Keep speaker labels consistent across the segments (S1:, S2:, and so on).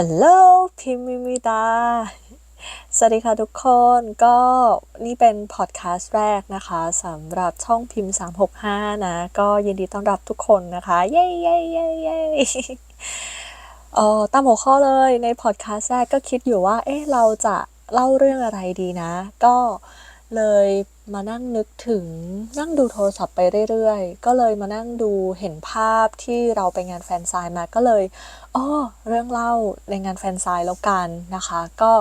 S1: ฮัลโหลพิมมิมิตาสวัสดีค่ะทุกคนก็นี่เป็นพอดแคสต์แรกนะคะสำหรับช่องพิมพ์ 365 นะ ก็ยินดีต้อนรับทุกคนนะคะ เย้เย้เย้เย้เออตามหัวข้อเลยในพอดแคสต์แรกก็คิดอยู่ว่า เอ๊ะ เราจะเล่าเรื่องอะไรดีนะ ก็ เลยมานั่งนึกถึงนั่งดูโทรศัพท์ไปเรื่อยๆ ก็เลยมานั่งดูเห็นภาพที่เราไปงานแฟนไซน์มาก็เลยอ๋อเรื่องเล่าในงานแฟนไซน์แล้วกันนะคะ ก็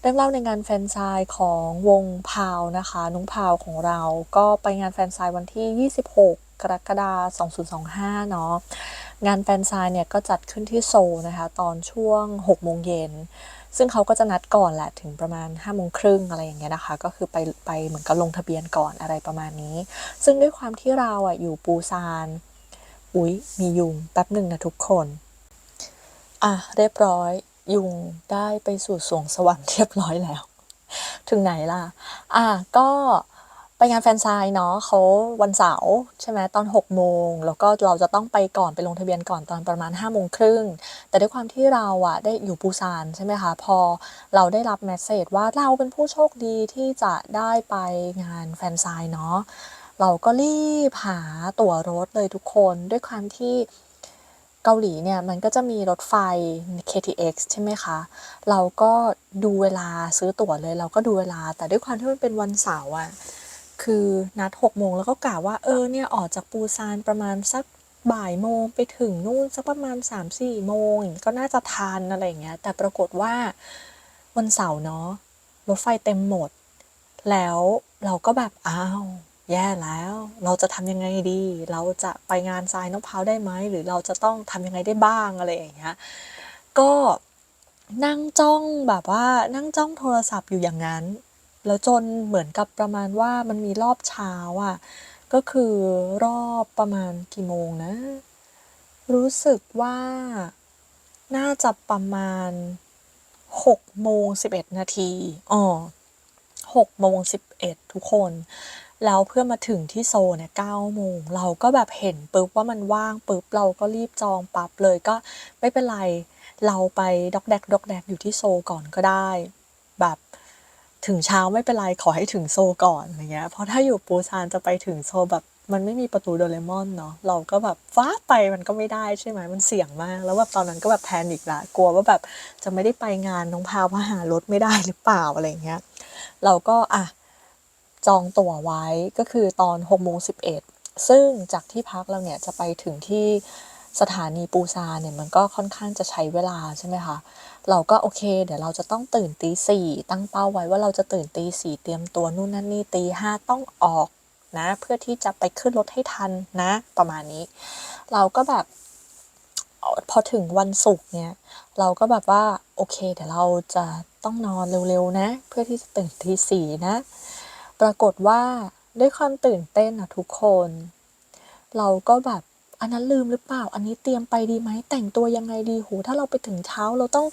S1: เรื่องเล่าในงานแฟนไซน์ของวงพาวนะคะ นุ้งพาวของเรา ก็ไปงานแฟนไซน์วันที่ 26 กรกฎาคม2025 เนาะงานแฟนไซน์เนี่ยก็จัดขึ้นที่โซลนะคะ ตอนช่วง 6 โมงเย็น ซึ่งเขาก็จะนัดก่อนแหละถึงประมาณ5้าโมงครึ่งอะไรอย่างเงี้ยนะคะ ก็คือไปไปเหมือนกับลงทะเบียนก่อนอะไรประมาณนี้ ซึ่งด้วยความที่เราอะอยู่ปูซาน อุ๊ย มียุงแป๊บหนึ่งนะทุกคน อะ เรียบร้อย ยุงได้ไปสู่สวงสวรรค์เรียบร้อยแล้ว ถึงไหนล่ะ อะก็ ไปงานแฟนไซน์เนาะเขาวันเสาร์ใช่ไหมตอน6โมงแล้วก็เราจะต้องไปก่อนไปลงทะเบียนก่อนตอนประมาณ5โมงครึ่งแต่ด้วยความที่เราอะได้อยู่ปูซานใช่ไหมคะพอเราได้รับแมสเซจว่าเราเป็นผู้โชคดีที่จะได้ไปงานแฟนไซน์เนาะเราก็รีบหาตั๋วรถเลยทุกคนด้วยความที่เกาหลีเนี่ยมันก็จะมีรถไฟ KTX ใช่ไหมคะ เราก็ดูเวลาซื้อตั๋วเลย เราก็ดูเวลาแต่ด้วยความที่มันเป็นวันเสาร์อะ คือนัด6โมงแล้วก็กะว่าเออเนี่ยออกจากปูซานประมาณสักบ่ายโมงไปถึงนู่นสักประมาณ3-4โมงอย่างงี้ก็น่าจะทันอะไรเงี้ยแต่ปรากฏว่าวันเสาร์เนาะรถไฟเต็มหมด แล้วเราก็แบบอ้าวแย่แล้ว เราจะทำยังไงดี เราจะไปงานทรายน้ำพร้าวได้ไหมหรือเราจะต้องทำยังไงได้บ้างอะไรอย่างเงี้ยก็นั่งจ้องแบบว่านั่งจ้องโทรศัพท์อยู่อย่างนั้น แล้วจนเหมือนกับประมาณว่ามันมีรอบเช้าอะ ก็คือรอบประมาณกี่โมงนะ รู้สึกว่าน่าจะประมาณ6โมง11 นาทีอ๋อ6โมง11 ทุกคน แล้วเพื่อมาถึงที่โซเนี่ย9โมง เราก็แบบเห็นปุ๊บว่ามันว่างปุ๊บ เราก็รีบจองปั๊บเลยก็ไม่เป็นไร เราไปด็อกแดกด็อกแดกอยู่ที่โซก่อนก็ได้ แบบ ถึงเช้าไม่เป็นไรขอให้ถึงโซก่อนอะไรเงี้ยเพราะถ้าอยู่ปูซานจะไปถึงโซแบบมันไม่มีประตูโดเรมอนเนาะเราก็แบบฟ้าไปมันก็ไม่ได้ใช่ไหมมันเสี่ยงมาก แล้วแบบตอนนั้นก็แบบแพนิคละกลัวว่าแบบจะไม่ได้ไปงานน้องพาวเพราะหารถไม่ได้หรือเปล่าอะไรเงี้ยเราก็อะจองตั๋วไว้ก็คือตอน6โมง11ซึ่งจากที่พักเราเนี่ยจะไปถึงที่สถานีปูซานเนี่ยมันก็ค่อนข้างจะใช้เวลาใช่ไหมคะ เราก็โอเค เดี๋ยวเราจะต้องตื่นตีสี่ตั้งเป้าไว้ว่าเราจะตื่นตีสี่เตรียมตัวนู่นนั่นนี่ตีห้าต้องออกนะ เพื่อที่จะไปขึ้นรถให้ทันนะ ประมาณนี้ เราก็แบบพอถึงวันศุกร์เนี่ย เราก็แบบว่าโอเค เดี๋ยวเราจะต้องนอนเร็วๆนะ เพื่อที่จะตื่นตีสี่นะ ปรากฏว่าด้วยความตื่นเต้นอะทุกคน เราก็แบบ อันนั้นลืมหรือเปล่า อันนี้เตรียมไปดีไหมแต่งตัวยังไงดีโหถ้าเราไปถึงเช้าเราต้อง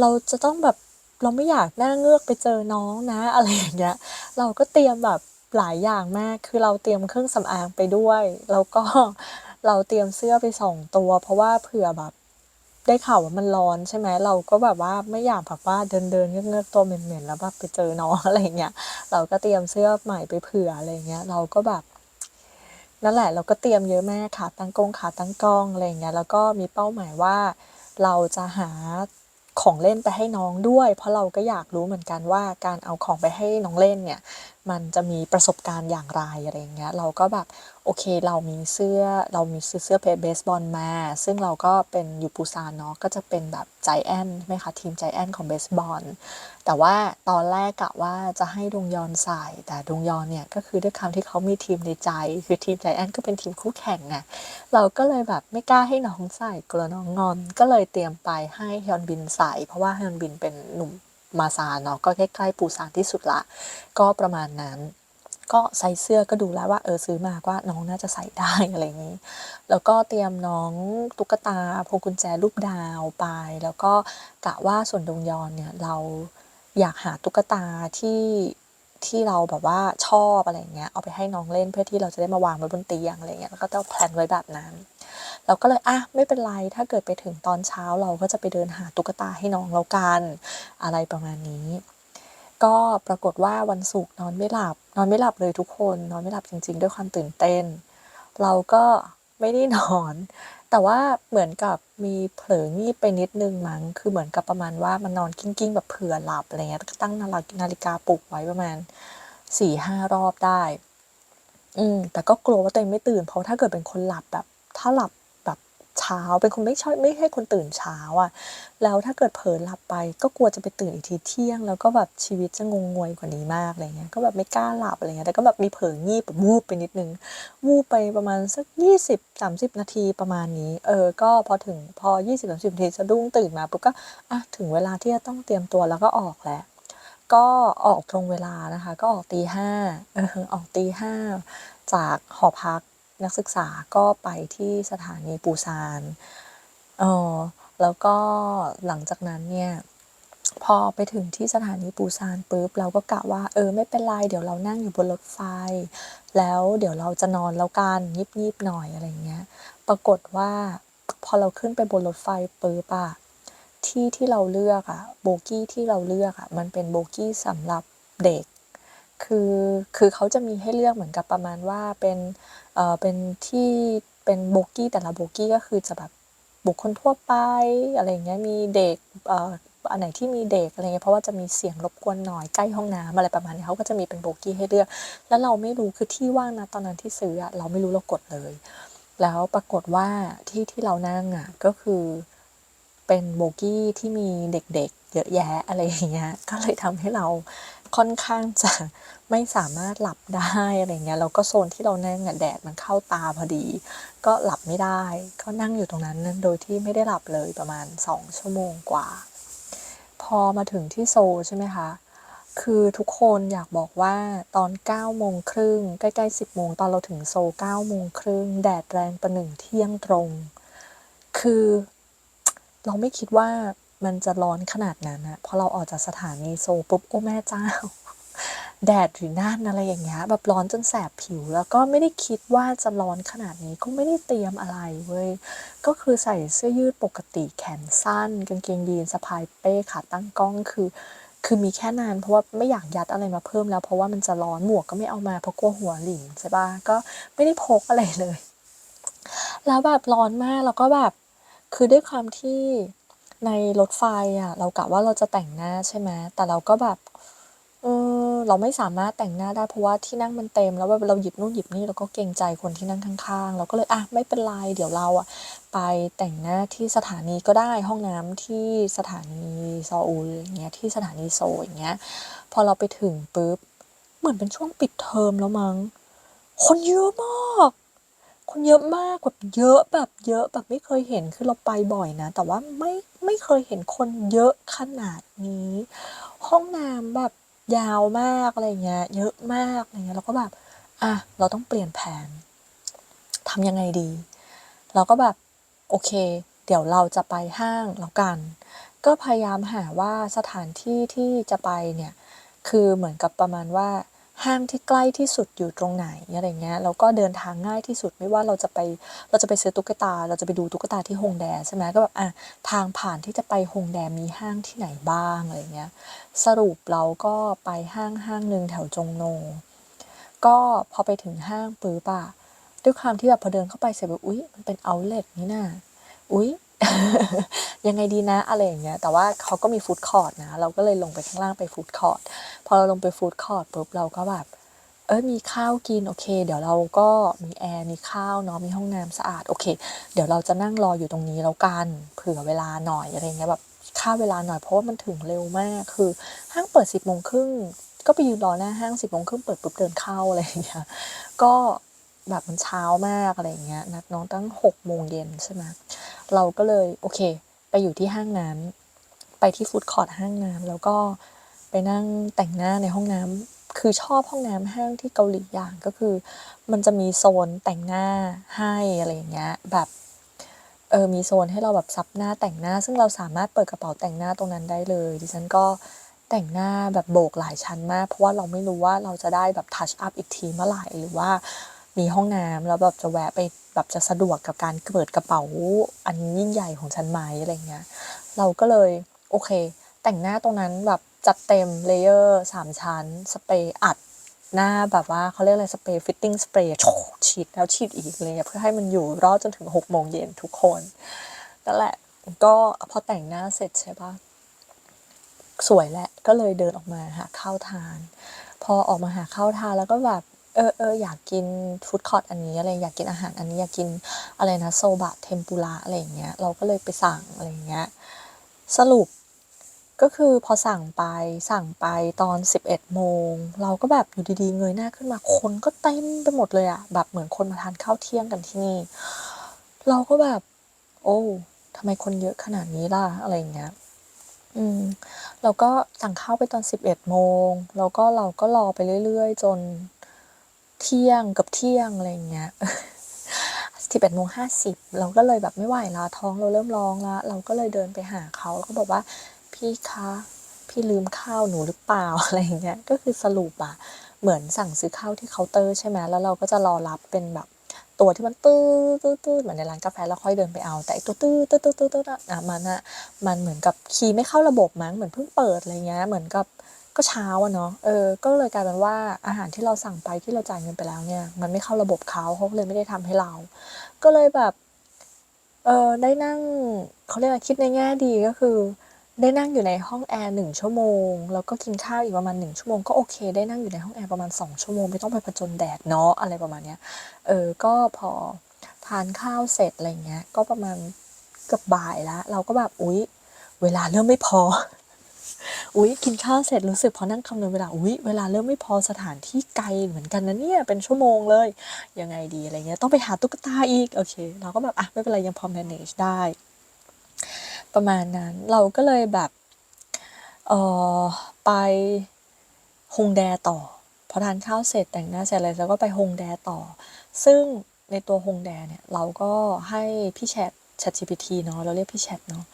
S1: เราจะต้องแบบเราไม่อยากหน้าเงือกไปเจอน้องนะ อะไรอย่างเงี้ยเราก็เตรียมแบบหลายอย่างมากคือเราเตรียมเครื่องสำอางไปด้วยแล้วก็เราเตรียมเสื้อไปสองตัว เพราะว่าเผื่อแบบได้ข่าวว่ามันร้อนใช่ไหมเราก็แบบว่าไม่อยากแบบว่าเดินเดินเงือกตัวเหม็นๆแล้วแบบไปเจอน้องอะไรเงี้ยเราก็เตรียมเสื้อใหม่ไปเผื่ออะไรเงี้ยเราก็แบบ นั่นแหละเราก็เตรียมเยอะมากค่ะตั้งกล้องขาตั้งกล้องอะไรเงี้ยแล้วก็มีเป้าหมายว่าเราจะหาของเล่นไปให้น้องด้วย เพราะเราก็อยากรู้เหมือนกันว่าการเอาของไปให้น้องเล่นเนี่ยมันจะมีประสบการณ์อย่างไรอะไรเงี้ยเราก็แบบโอเคเรามีเสื้อเรามีซื้อเสื้อเพจเบสบอลมา ซึ่งเราก็เป็นอยู่ปูซานเนาะก็จะเป็นแบบใจแอนใช่ไหมคะทีมใจแอนของเบสบอลแต่ว่าตอนแรกกะว่าจะให้ดงยอนใส่ แต่ดงยอนเนี่ยก็คือด้วยคำที่เขามีทีมในใจ คือทีมใจแอนก็เป็นทีมคู่แข่งไงเราก็เลยแบบไม่กล้าให้น้องใส่กลัวน้องงอน ก็เลยเตรียมไปให้ฮยอนบินใส่ เพราะว่าฮยอนบินเป็นหนุ่ม มาซาเนาะก็ใกล้ๆปูซานที่สุดละ ก็ประมาณนั้น ก็ไซส์เสื้อก็ดูแล้วว่าเออซื้อมาว่าน้องน่าจะใส่ได้อะไรอย่างนี้ แล้วก็เตรียมน้องตุ๊กตาพวงกุญแจรูปดาวไป แล้วก็กะว่าส่วนดงยอนเนี่ยเราอยากหาตุ๊กตาที่ที่เราแบบว่าชอบอะไรเงี้ยเอาไปให้น้องเล่นเพื่อที่เราจะได้มาวางไว้บนเตียงอะไรเงี้ยแล้วก็ต้องแพลนไว้แบบนั้น เราก็เลยอะไม่เป็นไรถ้าเกิดไปถึงตอนเช้าเราก็จะไปเดินหาตุ๊กตาให้น้องแล้วกันอะไรประมาณนี้ ก็ปรากฏว่าวันศุกร์นอนไม่หลับ นอนไม่หลับเลยทุกคน นอนไม่หลับจริง ๆ ด้วยความตื่นเต้น เราก็ไม่ได้นอน แต่ว่าเหมือนกับมีเผลองีบไปนิดนึงมั้ง คือเหมือนกับประมาณว่ามันนอนกิ้งๆแบบเผื่อหลับอะไรเงี้ยตั้งนาฬิกาปลุกไว้ประมาณสี่ห้ารอบได้ อืม แต่ก็กลัวว่าตัวเองไม่ตื่น เพราะถ้าเกิดเป็นคนหลับแบบ ถ้าหลับ เช้า เป็นคนไม่ชอบไม่ใช่คนตื่นเช้าอะแล้วถ้าเกิดเผลอหลับไป ก็กลัวจะไปตื่นอีกทีเที่ยง แล้วก็แบบชีวิตจะงงงวยกว่านี้มากอะไรเงี้ย ก็แบบไม่กล้าหลับอะไรเงี้ย แต่ก็แบบมีเผลองีบแบบวูบไปนิดนึง วูบไปประมาณสักยี่สิบสามสิบนาทีประมาณนี้ เออ ก็พอถึงพอยี่สิบสามสิบนาทีสะดุ้งตื่นมาปุ๊บก็ อะ ถึงเวลาที่จะต้องเตรียมตัวแล้วก็ออกแล้วก็ออกตรงเวลานะคะ ก็ออกตีห้าเออออกตีห้าจากหอพัก นักศึกษาก็ไปที่สถานีปูซานเออแล้วก็หลังจากนั้นเนี่ยพอไปถึงที่สถานีปูซานปุ๊บเราก็กะว่าเออไม่เป็นไรเดี๋ยวเรานั่งอยู่บนรถไฟ แล้วเดี๋ยวเราจะนอนแล้วกันยิบๆหน่อยอะไรเงี้ย ปรากฏว่าพอเราขึ้นไปบนรถไฟปุ๊บอะที่ที่เราเลือกอะโบกี้ที่เราเลือกอะมันเป็นโบกี้สำหรับเด็ก คือคือเขาจะมีให้เลือกเหมือนกับประมาณว่าเป็น เอ่อเป็นที่เป็นโบกี้แต่ละโบกี้ก็คือจะแบบบุคคลทั่วไปอะไรเงี้ยมีเด็กเอ่ออันไหนที่มีเด็กอะไรเงี้ยเพราะว่าจะมีเสียงรบกวนหน่อยใกล้ห้องน้ำอะไรประมาณนี้เขาก็จะมีเป็นโบกี้ให้เลือก แล้วเราไม่รู้คือที่ว่างนะตอนนั้นที่ซื้อเราไม่รู้เรากดเลย แล้วปรากฏว่าที่ที่เรานั่งอะก็คือเป็นโบกี้ที่มีเด็กๆ เยอะแยะอะไรอย่างเงี้ยก็เลยทำให้เรา ค่อนข้างจะไม่สามารถหลับได้อะไรเงี้ยแล้วก็โซนที่เรานั่งอะแดดมันเข้าตาพอดี ก็หลับไม่ได้ ก็นั่งอยู่ตรงนั้นโดยที่ไม่ได้หลับเลยประมาณสองชั่วโมงกว่า พอมาถึงที่โซลใช่ไหมคะคือทุกคนอยากบอกว่าตอน9โมงครึ่งใกล้ๆ 10โมงตอนเราถึงโซล9โมงครึ่งแดดแรงประหนึ่งเที่ยงตรง คือเราไม่คิดว่า มันจะร้อนขนาดนั้นนะพอเราออกจากสถานีโซปุ๊บโอ้แม่เจ้า แดดหรือนั่นอะไรอย่างเงี้ยแบบร้อนจนแสบผิว แล้วก็ไม่ได้คิดว่าจะร้อนขนาดนี้ก็ไม่ได้เตรียมอะไรเว้ยก็คือใส่เสื้อยืดปกติแขนสั้น กางเกงยีนสะพายเป้ขาตั้งกล้องคือคือมีแค่นั้นเพราะว่าไม่อยากยัดอะไรมาเพิ่มแล้วเพราะว่ามันจะร้อนหมวกก็ไม่เอามาเพราะกลัวหัวหลินใช่ปะก็ไม่ได้พกอะไรเลย แล้วแบบร้อนมากแล้วก็แบบคือด้วยความที่ ในรถไฟอะ เรากะว่าเราจะแต่งหน้าใช่ไหมแต่เราก็แบบเออเราไม่สามารถแต่งหน้าได้เพราะว่าที่นั่งมันเต็ม แล้วแบบเราหยิบนู่นหยิบนี่เราก็เกรงใจคนที่นั่งข้างๆเราก็เลยอะไม่เป็นไรเดี๋ยวเราอะไปแต่งหน้าที่สถานีก็ได้ห้องน้ำที่สถานีซออูลอย่างเงี้ยที่สถานีโซลอย่างเงี้ย พอเราไปถึงปุ๊บเหมือนเป็นช่วงปิดเทอมแล้วมั้งคนเยอะมากคนเยอะมากแบบเยอะแบบเยอะแบบไม่เคยเห็นคือเราไปบ่อยนะ แต่ว่าไม่ ไม่เคยเห็นคนเยอะขนาดนี้ ห้องน้ำแบบยาวมากอะไรเงี้ย เยอะมากอะไรเงี้ยเราก็แบบอะเราต้องเปลี่ยนแผนทำยังไงดี เราก็แบบโอเค เดี๋ยวเราจะไปห้างแล้วกัน ก็พยายามหาว่าสถานที่ที่จะไปเนี่ย คือเหมือนกับประมาณว่า ห้างที่ใกล้ที่สุดอยู่ตรงไหนอะไรเงี้ยแล้วก็เดินทางง่ายที่สุดไม่ว่าเราจะไปเราจะไปซื้อตุ๊กตา เราจะไปดูตุ๊กตาที่ฮงแดใช่ไหมก็แบบอะทางผ่านที่จะไปฮงแดมีห้างที่ไหนบ้างอะไรเงี้ยสรุปเราก็ไปห้างห้างหนึ่งแถวจงโน ก็พอไปถึงห้างปื๊บอะด้วยความที่แบบพอเดินเข้าไปเสร็จแบบอุ๊ยมันเป็นเอาเลทนี่นะอุ๊ย ยังไงดีนะอะไรอย่างเงี้ยแต่ว่าเขาก็มีฟู้ดคอร์ทนะ เราก็เลยลงไปข้างล่างไปฟู้ดคอร์ทพอเราลงไปฟู้ดคอร์ทปุ๊บเราก็แบบเอ้ยมีข้าวกินโอเค เดี๋ยวเราก็มีแอร์มีข้าวเนาะมีห้องน้ำสะอาดโอเค เดี๋ยวเราจะนั่งรออยู่ตรงนี้แล้วกันเผื่อเวลาหน่อยอะไรเงี้ยแบบค่าเวลาหน่อยเพราะว่ามันถึงเร็วมากคือห้างเปิดสิบโมงครึ่งก็ไปยืนรอหน้าห้างสิบโมงครึ่งเปิดปุ๊บเดินเข้าอะไรอย่างเงี้ยก็ แบบมันเช้ามากอะไรอย่างเงี้ยนัดน้องตั้งหกโมงเย็นใช่ไหมเราก็เลยโอเค ไปอยู่ที่ห้างน้ำไปที่ฟู้ดคอร์ทห้างน้ำแล้วก็ไปนั่งแต่งหน้าในห้องน้ำคือชอบห้องน้ำห้างที่เกาหลีอย่างก็คือ มันจะมีโซนแต่งหน้าให้อะไรอย่างเงี้ยแบบเออมีโซนให้เราแบบซับหน้าแต่งหน้า ซึ่งเราสามารถเปิดกระเป๋าแต่งหน้าตรงนั้นได้เลย ดิฉันก็แต่งหน้าแบบโบกหลายชั้นมาก เพราะว่าเราไม่รู้ว่าเราจะได้แบบทัชอัพอีกทีเมื่อไหร่หรือว่า มีห้องน้ำแล้วแบบจะแวะไปแบบจะสะดวกกับการเปิดกระเป๋าอันยิ่งใหญ่ของฉันไหมอะไรเงี้ย เราก็เลยโอเค แต่งหน้าตรงนั้นแบบจัดเต็มเลเยอร์สามชั้น สเปรย์อัดหน้าแบบว่าเขาเรียกอะไรสเปรย์ฟิตติ้งสเปรย์ฉีดแล้วฉีดอีกเลยเพื่อให้มันอยู่รอดจนถึงหกโมงเย็นทุกคนนั่นแหละก็พอแต่งหน้าเสร็จใช่ปะสวยแหละก็เลยเดินออกมาหาข้าวทาน พอออกมาหาข้าวทานแล้วก็แบบ เออเอออยากกินฟู้ดคอร์ทอันนี้อะไรอยากกินอาหารอันนี้อยากกินอะไรนะโซบะเทมปุระอะไรอย่างเงี้ยเราก็เลยไปสั่งอะไรอย่างเงี้ยสรุปก็คือพอสั่งไปสั่งไปตอน 11 โมง เราก็แบบอยู่ดีๆเงยหน้าขึ้นมาคนก็เต็มไปหมดเลยอะแบบเหมือนคนมาทานข้าวเที่ยงกันที่นี่ เราก็แบบ โอ้ทำไมคนเยอะขนาดนี้ล่ะอะไรอย่างเงี้ยอืมเราก็สั่งข้าวไปตอน 11 โมง แล้วก็เราก็รอไปเรื่อยๆ จน เที่ยงกับเที่ยงอะไรเงี้ย11โมง50เราก็เลยแบบไม่ไหวละท้องเราเริ่มร้องละเราก็เลยเดินไปหาเขาแล้วก็บอกว่าพี่คะพี่ลืมข้าวหนูหรือเปล่าอะไรเงี้ยก็คือสรุปอะเหมือนสั่งซื้อข้าวที่เคาน์เตอร์ใช่ไหมแล้วเราก็จะรอรับเป็นแบบตัวที่มันตื้อตื้อตื้อเหมือนในร้านกาแฟแล้วค่อยเดินไปเอา แต่ไอตัวตื้อตื้อตื้อตื้อตื้ออะมันอะมันเหมือนกับคีย์ไม่เข้าระบบมั้งเหมือนเพิ่งเปิดอะไรเงี้ยเหมือนกับ ก็เช้าอะเนาะเออก็เลยกลายเป็นว่าอาหารที่เราสั่งไปที่เราจ่ายเงินไปแล้วเนี่ย มันไม่เข้าระบบเขาเขาเลยไม่ได้ทำให้เรา ก็เลยแบบเออได้นั่งเขาเรียกว่าคิดในแง่ดีก็คือ ได้นั่งอยู่ในห้องแอร์หนึ่งชั่วโมง แล้วก็กินข้าวอีกประมาณหนึ่งชั่วโมงก็โอเค ได้นั่งอยู่ในห้องแอร์ประมาณสองชั่วโมงไม่ต้องไปผจญแดดเนาะอะไรประมาณเนี้ยเออก็พอทานข้าวเสร็จอะไรเงี้ยก็ประมาณเกือบบ่ายแล้ว เราก็แบบอุ๊ย เวลาเริ่มไม่พอ อุ๊ยกินข้าวเสร็จรู้สึกพอนั่งคำนวณเวลาอุ๊ยเวลาเริ่มไม่พอสถานที่ไกลเหมือนกันนะเนี่ยเป็นชั่วโมงเลยยังไงดีอะไรเงี้ยต้องไปหาตุ๊กตาอีกโอเค เราก็แบบอะไม่เป็นไรยังพอ manage ได้ ประมาณนั้นเราก็เลยแบบเออไปฮงแดต่อพอทานข้าวเสร็จแต่งหน้าเสร็จอะไรแล้วก็ไปฮงแดต่อ ซึ่งในตัวฮงแดเนี่ยเราก็ให้พี่แชท ChatGPT เนาะเราเรียกพี่แชทเนาะ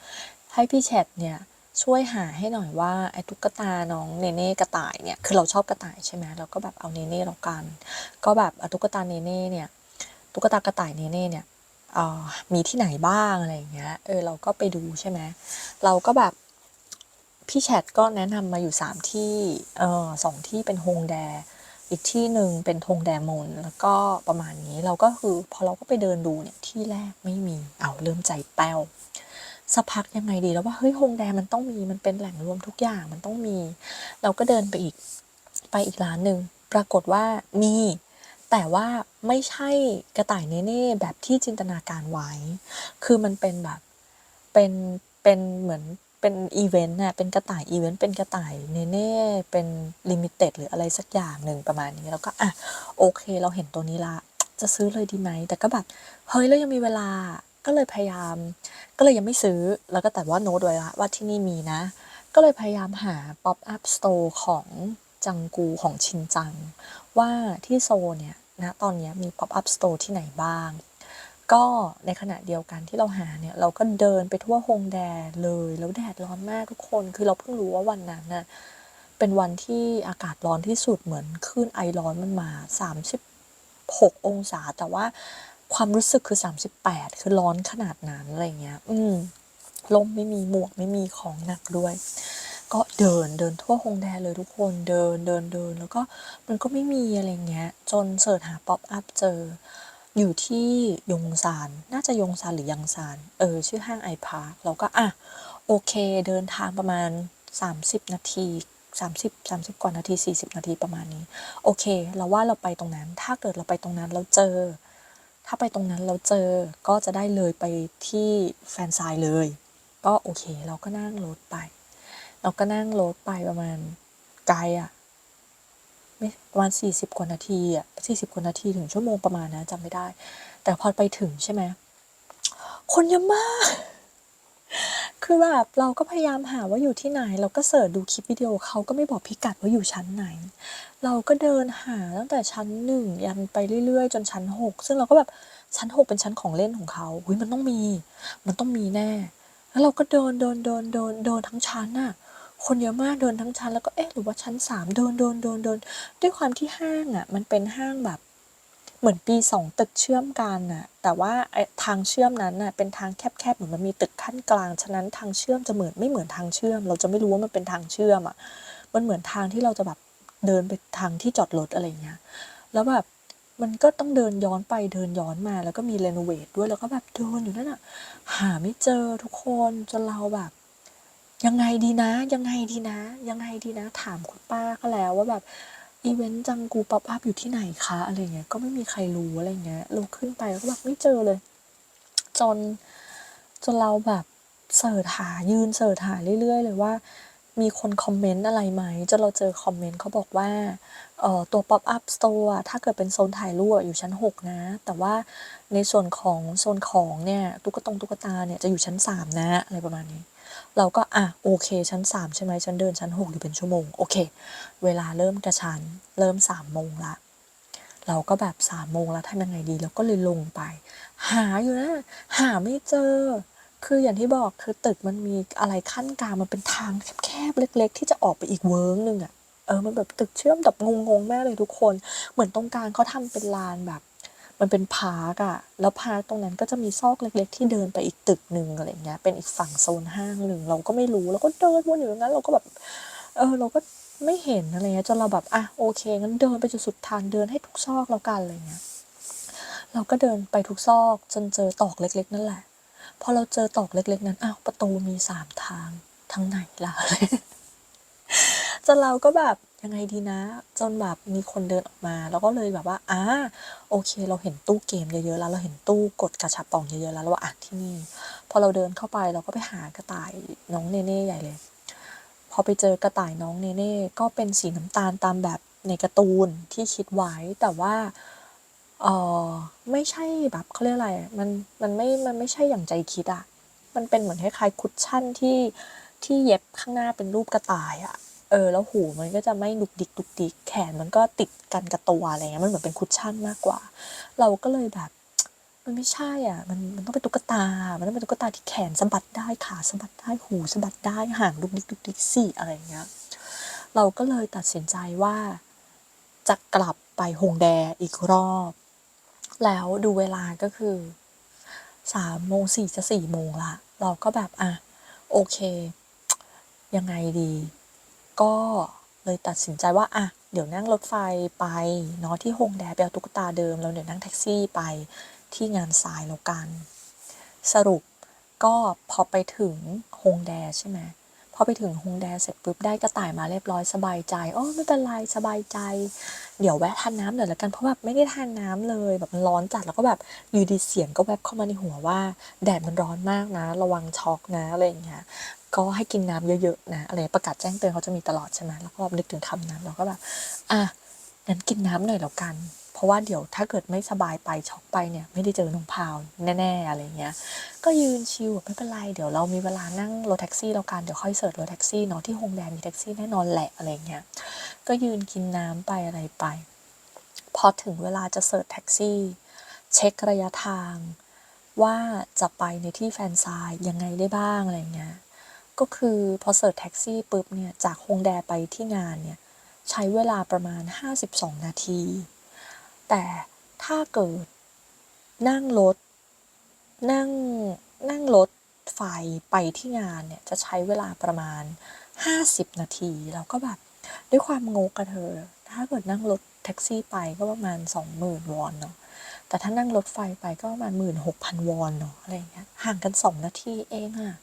S1: ให้พี่แชทเนี่ย ช่วยหาให้หน่อยว่าไอ้ตุ๊กตาน้องเนเน่กระต่ายเนี่ยคือเราชอบกระต่ายใช่ไหมเราก็แบบเอาเนเน่เรากัน ก็แบบตุ๊กตาเนเน่เนี่ยตุ๊กตากระต่ายเนเน่เนี่ยมีที่ไหนบ้างอะไรอย่างเงี้ยเออเราก็ไปดูใช่ไหมเราก็แบบพี่แชทก็แนะนำมาอยู่ 3 ที่เออสองที่เป็นฮงแด อีกที่หนึ่งเป็นธงแดมนแล้วก็ประมาณนี้เราก็คือพอเราก็ไปเดินดูเนี่ยที่แรกไม่มีเอาเริ่มใจแป้ว สักพักยังไงดีแล้วว่าเฮ้ยฮงแดมันต้องมีมันเป็นแหล่งรวมทุกอย่างมันต้องมี เราก็เดินไปอีกไปอีกร้านหนึ่งปรากฏว่ามี แต่ว่าไม่ใช่กระต่ายเนเน่แบบที่จินตนาการไว้ คือมันเป็นแบบเป็นเป็นเหมือนเป็นอีเวนต์น่ะเป็นกระต่ายอีเวนต์เป็นกระต่ายเนเน่เป็นลิมิเต็ดหรืออะไรสักอย่างหนึ่งประมาณนี้แล้วก็อะโอเคเราเห็นตัวนี้ละจะซื้อเลยดีไหมแต่ก็แบบเฮ้ยเรายังมีเวลา ก็เลยพยายาม ก็เลยยังไม่ซื้อ แล้วก็แต่ว่าโน้ตไว้ละว่าที่นี่มีนะ ก็เลยพยายามหา pop up store ของจังกูของชินจัง ว่าที่โซเนี่ยนะตอนนี้มี pop up store ที่ไหนบ้าง ก็ในขณะเดียวกันที่เราหาเนี่ย เราก็เดินไปทั่วฮงแดเลย แล้วแดดร้อนมากทุกคน คือเราเพิ่งรู้ว่าวันนั้นน่ะเป็นวันที่อากาศร้อนที่สุดเหมือนคลื่นไอร้อนมันมา 36 องศา แต่ว่า ความรู้สึกคือ 38 คือร้อนขนาดนั้นอะไรเงี้ย อืมลมไม่มีหมวกไม่มีของหนักด้วย ก็เดินเดินทั่วฮงแดเลยทุกคนเดินเดินเดินแล้วก็มันก็ไม่มีอะไรเงี้ย จนเสิร์ชหาป๊อปอัพเจอ อยู่ที่ยงซาน น่าจะยงซานหรือยังซาน เออ ชื่อห้างไอพาร์คเราก็อะ โอเค เดินทางประมาณ 30 นาที30 30 กว่านาที 40 นาทีประมาณนี้ โอเค เราว่าเราไปตรงนั้น ถ้าเกิดเราไปตรงนั้นเราเจอ ถ้าไปตรงนั้นเราเจอก็จะได้เลยไปที่แฟนซายเลย ก็โอเคเราก็นั่งรถไป เราก็นั่งรถไปประมาณไกลอะไม่ประมาณสี่สิบกว่านาทีอะสี่สิบกว่านาทีถึงชั่วโมงประมาณนะจำไม่ได้ แต่พอไปถึงใช่ไหมคนเยอะมาก คือแบบเราก็พยายามหาว่าอยู่ที่ไหน เราก็เสิร์ชดูคลิปวิดีโอเขาก็ไม่บอกพิกัดว่าอยู่ชั้นไหน เราก็เดินหาตั้งแต่ชั้นหนึ่งยันไปเรื่อยๆ จนชั้นหกซึ่งเราก็แบบชั้นหกเป็นชั้นของเล่นของเขาหุยมันต้องมี มันต้องมีแน่ แล้วเราก็เดินเดินเดินเดินเดินทั้งชั้นน่ะคนเยอะมากเดินทั้งชั้นแล้วก็เอ๊ะหรือว่าชั้นสามเดินเดินเดินเดินด้วยความที่ห้างอะมันเป็นห้างแบบ เหมือนปีสองตึกเชื่อมกันน่ะ แต่ว่าทางเชื่อมนั้นน่ะเป็นทางแคบๆเหมือนมันมีตึกขั้นกลาง ฉะนั้นทางเชื่อมจะเหมือนไม่เหมือนทางเชื่อม เราจะไม่รู้ว่ามันเป็นทางเชื่อมอะ มันเหมือนทางที่เราจะแบบเดินไปทางที่จอดรถอะไรเงี้ย แล้วแบบมันก็ต้องเดินย้อนไปเดินย้อนมา แล้วก็มีรีโนเวทด้วยแล้วก็แบบเดินอยู่นั่นอะ หาไม่เจอทุกคนจนเราแบบยังไงดีนะ ยังไงดีนะ ยังไงดีนะ ถามคุณป้าก็แล้วว่าแบบ อีเวนต์จังกูป๊อปอัพอยู่ที่ไหนคะอะไรเงี้ยก็ไม่มีใครรู้อะไรเงี้ยเราขึ้นไปก็แบบไม่เจอเลย จนจนเราแบบเสิร์ชหายืนเสิร์ชหาเรื่อย ๆ เลยว่า มีคนคอมเมนต์อะไรไหมจนเราเจอคอมเมนต์เขาบอกว่าเอ่อตัว pop up store ถ้าเกิดเป็นโซนถ่ายรูปอะอยู่ชั้น 6 นะ แต่ว่าในส่วนของโซนของเนี่ยตุ๊กตงตุ๊กตาเนี่ยจะอยู่ชั้น 3 นะ อะไรประมาณนี้ เราก็อะโอเคชั้น 3 ใช่ไหมฉันเดินชั้น 6 อยู่เป็นชั่วโมง โอเค เวลาเริ่มกระชั้นเริ่ม3โมงละเราก็แบบสามโมงแล้วทำยังไงดีเราก็เลยลงไป หาอยู่นะหาไม่เจอ คืออย่างที่บอกคือตึกมันมีอะไรขั้นกลางมันเป็นทางแคบๆเล็ก ๆ ที่จะออกไปอีกเวิร์กหนึ่งอะเออมันแบบตึกเชื่อมแบบงงๆแม่เลยทุกคน เหมือนตรงกลางเขาทำเป็นลานแบบ มันเป็นพาร์กอะแล้วพาร์กตรงนั้นก็จะมีซอกเล็ก ๆ ที่เดินไปอีกตึกหนึ่งอะไรเงี้ย เป็นอีกฝั่งโซนห้างหนึ่งเราก็ไม่รู้เราก็เดินวนอยู่ตรงนั้น เราก็แบบ เออ เราก็ไม่เห็นอะไรเงี้ยจนเราแบบอะโอเคงั้นเดินไปจนสุดทางเดินให้ทุกซอกแล้วกันอะไรเงี้ย เราก็เดินไปทุกซอกจนเจอตอกเล็ก ๆ นั่นแหละ พอเราเจอตอกเล็ก ๆ นั้นอ้าวประตูมีสามทางทางไหนล่ะจนเราก็แบบ ยังไงดีนะ จนแบบมีคนเดินออกมา แล้วก็เลยแบบว่าอ่าโอเค เราเห็นตู้เกมเยอะๆแล้ว เราเห็นตู้กดกระชับปองเยอะๆแล้วเราว่าอะที่นี่ พอเราเดินเข้าไปเราก็ไปหากระต่ายน้องเนเน่ใหญ่เลย พอไปเจอกระต่ายน้องเนเน่ก็เป็นสีน้ำตาลตามแบบในการ์ตูนที่คิดไว้แต่ว่าเออไม่ใช่แบบเขาเรียกอะไร มันมันไม่ มันไม่ใช่อย่างใจคิดอะมันเป็นเหมือนคล้ายๆคุชชั่นที่ที่เย็บข้างหน้าเป็นรูปกระต่ายอะ เออแล้วหูมันก็จะไม่ดุกดิกดุกดิกแขนมันก็ติดกันกับตัวอะไรเงี้ยมันเหมือนเป็นคุชชั่นมากกว่า เราก็เลยแบบ มันไม่ใช่อะ มันมันต้องเป็นตุ๊กตา มันต้องเป็นตุ๊กตาที่แขนสะบัดได้ขาสะบัดได้หูสะบัดได้หางดุกดิกดุกดิกสี่อะไรเงี้ยเราก็เลยตัดสินใจว่าจะกลับไปฮงแดอีกรอบ แล้วดูเวลาก็คือสามโมงสี่จะสี่โมงละเราก็แบบอะโอเค ยังไงดี ก็เลยตัดสินใจว่าอะเดี๋ยวนั่งรถไฟไปเนาะที่ฮงแดไปเอาตุ๊กตาเดิมแล้วเดี๋ยวนั่งแท็กซี่ไปที่งานทรายแล้วกัน สรุปก็พอไปถึงฮงแดใช่ไหมพอไปถึงฮงแดเสร็จปุ๊บได้กระต่ายมาเรียบร้อยสบายใจอ๋อไม่เป็นไรสบายใจ เดี๋ยวแวะทานน้ำหน่อยละกันเพราะแบบไม่ได้ทานน้ำเลยแบบมันร้อนจัดแล้วก็แบบอยู่ดีเสียงก็แวบเข้ามาในหัวว่า แดดมันร้อนมากนะ ระวังช็อกนะอะไรอย่างเงี้ย ก็ให้กินน้ำเยอะๆนะอะไรประกาศแจ้งเตือนเขาจะมีตลอดใช่ไหมแล้วก็นึกถึงคำนั้นเราก็แบบอะงั้นกินน้ำหน่อยแล้วกัน เพราะว่าเดี๋ยวถ้าเกิดไม่สบายไปช็อกไปเนี่ย ไม่ได้เจอน้องพาวแน่ๆอะไรเงี้ย ก็ยืนชิลไม่เป็นไรเดี๋ยวเรามีเวลานั่งรถแท็กซี่แล้วกันเดี๋ยวค่อยเสิร์ชรถแท็กซี่เนาะที่โฮงแดนมีแท็กซี่แน่นอนแหละอะไรเงี้ยก็ยืนกินน้ำไปอะไรไป พอถึงเวลาจะเสิร์ชแท็กซี่เช็คระยะทาง ว่าจะไปในที่แฟนซายยังไงได้บ้างอะไรเงี้ย ก็คือพอเสิร์ชแท็กซี่ปุ๊บเนี่ยจากฮงแดไปที่งานเนี่ยใช้เวลาประมาณ 52 นาที แต่ถ้าเกิดนั่งรถนั่งนั่งรถไฟไปที่งานเนี่ยจะใช้เวลาประมาณ 50 นาทีแล้วก็แบบด้วยความงกกระเธอ ถ้าเกิดนั่งรถแท็กซี่ไปก็ประมาณ 20,000 วอนเนาะแต่ถ้านั่งรถไฟไปก็ประมาณ 16,000 วอนเนาะอะไรเงี้ยห่างกัน 2 นาทีเองอะ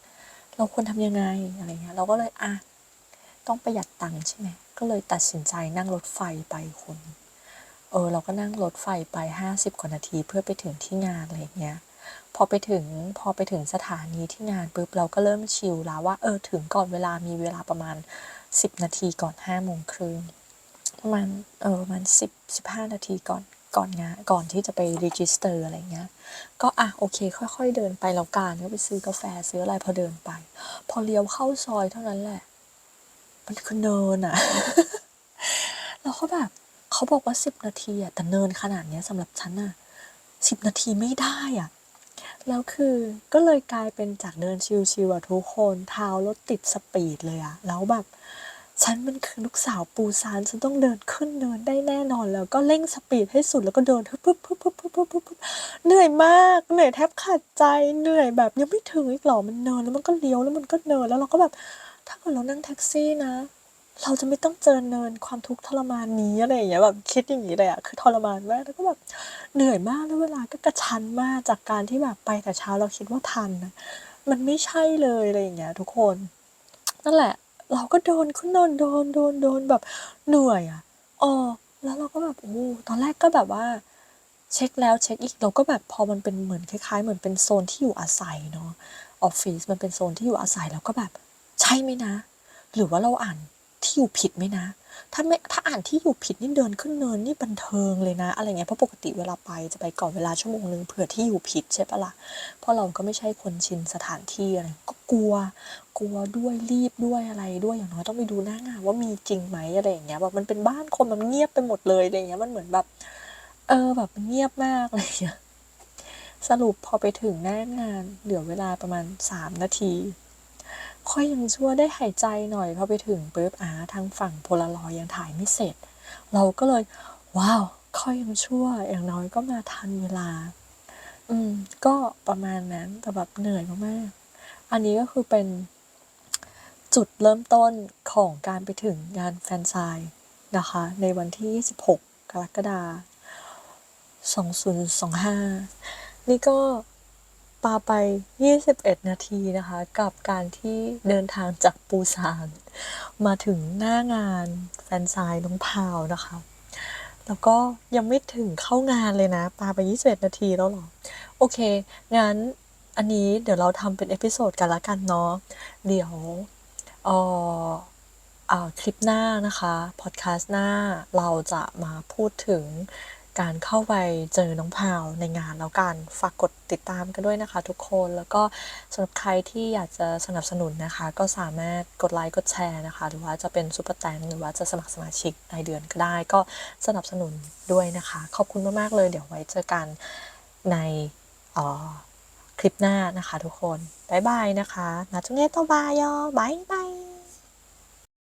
S1: เราควรทำยังไงอะไรเงี้ยเราก็เลยอะต้องประหยัดตังค์ใช่ไหมก็เลยตัดสินใจนั่งรถไฟไปคนเออเราก็นั่งรถไฟไปห้าสิบกว่านาทีเพื่อไปถึงที่งานอะไรเงี้ยพอไปถึงพอไปถึงสถานีที่งานปุ๊บเราก็เริ่มชิลแล้วว่าเออถึงก่อนเวลามีเวลาประมาณสิบนาทีก่อนห้าโมงครึ่งประมาณเออประมาณสิบสิบห้านาทีก่อน ก่อนงานก่อนที่จะไปรีจิสเตอร์อะไรเงี้ย ก็อะโอเค ค่อย ๆ เดินไปแล้วกันก็ไปซื้อกาแฟซื้ออะไรพอเดินไป พอเลี้ยวเข้าซอยเท่านั้นแหละ มันคือเนินอะแล้วเขาแบบเขาบอกว่าสิบนาทีอะแต่เนินขนาดเนี้ยสำหรับฉันอะสิบนาทีไม่ได้อะแล้วคือก็เลยกลายเป็นจากเดินชิวๆอะทุกคนเท้ารถติดสปีดเลยอะแล้วแบบ ฉันมันคือลูกสาวปูซานฉันต้องเดินขึ้นเนินได้แน่นอนแล้วก็เร่งสปีดให้สุดแล้วก็เดินปึ๊บปึ๊บปึ๊บปึ๊บปึ๊บปุ๊บเหนื่อยมากเหนื่อยแทบขาดใจเหนื่อยแบบยังไม่ถึงอีกหรอมันเนินแล้วมันก็เลี้ยวแล้วมันก็เนินแล้วเราก็แบบถ้าเกิดเรานั่งแท็กซี่นะ เราจะไม่ต้องเจอเนินความทุกข์ทรมานนี้อะไรอย่างเงี้ยแบบคิดอย่างนี้เลยอะคือทรมานมากแล้วก็แบบเหนื่อยมากแล้วเวลาก็กระชั้นมากจากการที่แบบไปแต่เช้าเราคิดว่าทันนะมันไม่ใช่เลยอะไรอย่างเงี้ยทุกคน นั่นแหละ เราก็โดนขึ้นโดนโดนโดนโดนแบบเหนื่อยอะอ๋อแล้วเราก็แบบโอ้ตอนแรกก็แบบว่า เช็คแล้วเช็คอีกเราก็แบบพอมันเป็นเหมือนคล้าย ๆ เหมือนเป็นโซนที่อยู่อาศัยเนาะออฟฟิศมันเป็นโซนที่อยู่อาศัยเราก็แบบ ใช่ไหมนะ หรือว่าเราอ่านที่อยู่ผิดไหมนะ ถ้าไม่ถ้าอ่านที่อยู่ผิดนี่เดินขึ้นเนินนี่บันเทิงเลยนะ อะไรเงี้ยเพราะปกติเวลาไปจะไปก่อนเวลาชั่วโมงนึงเผื่อที่อยู่ผิดใช่ปะล่ะเพราะเราก็ไม่ใช่คนชินสถานที่อะไรก็กลัว กลัวด้วยรีบด้วยอะไรด้วยอย่างน้อยต้องไปดูหน้างานว่ามีจริงไหมอะไรอย่างเงี้ยแบบมันเป็นบ้านคนมันเงียบไปหมดเลยอะไรเงี้ยมันเหมือนแบบ เออแบบเงียบมากอะไรเงี้ยสรุปพอไปถึงหน้างานเหลือเวลาประมาณสามนาที ค่อยยังชั่วได้หายใจหน่อยพอไปถึงปุ๊บอ่าทางฝั่งโพลารอยยังถ่ายไม่เสร็จ เราก็เลย ว้าวค่อยยังชั่ว อย่างน้อยก็มาทันเวลา อืม ก็ประมาณนั้นแต่แบบเหนื่อยมากๆอันนี้ก็คือเป็นจุดเริ่มต้นของการไปถึงงานแฟนไซน์นะคะ ในวันที่ 26 กรกฎาคม2025 นี่ก็ ปาไป 21 นาทีนะคะ กับการที่เดินทางจากปูซาน มาถึงหน้างานแฟนไซน์น้องพาวนะคะ แล้วก็ยังไม่ถึงเข้างานเลยนะ ปาไป 21 นาทีแล้วหรอ โอเค งั้นอันนี้เดี๋ยวเราทำเป็นเอพิโซดกันละกันเนาะ เดี๋ยวเอ่ออ่าคลิปหน้านะคะ พอดแคสต์หน้าเราจะมาพูดถึง การเข้าไปเจอน้องพาวในงานแล้วกัน ฝากกดติดตามกันด้วยนะคะทุกคน แล้วก็สำหรับใครที่อยากจะสนับสนุนนะคะ ก็สามารถกดไลค์กดแชร์นะคะ หรือว่าจะเป็นซูเปอร์แตงหรือว่าจะสมัครสมาชิกรายเดือนก็ได้ ก็สนับสนุนด้วยนะคะ ขอบคุณมากๆเลย เดี๋ยวไว้เจอกันในออคลิปหน้านะคะทุกคน บ๊ายบายนะคะนาจุเนโตบายอบายบาย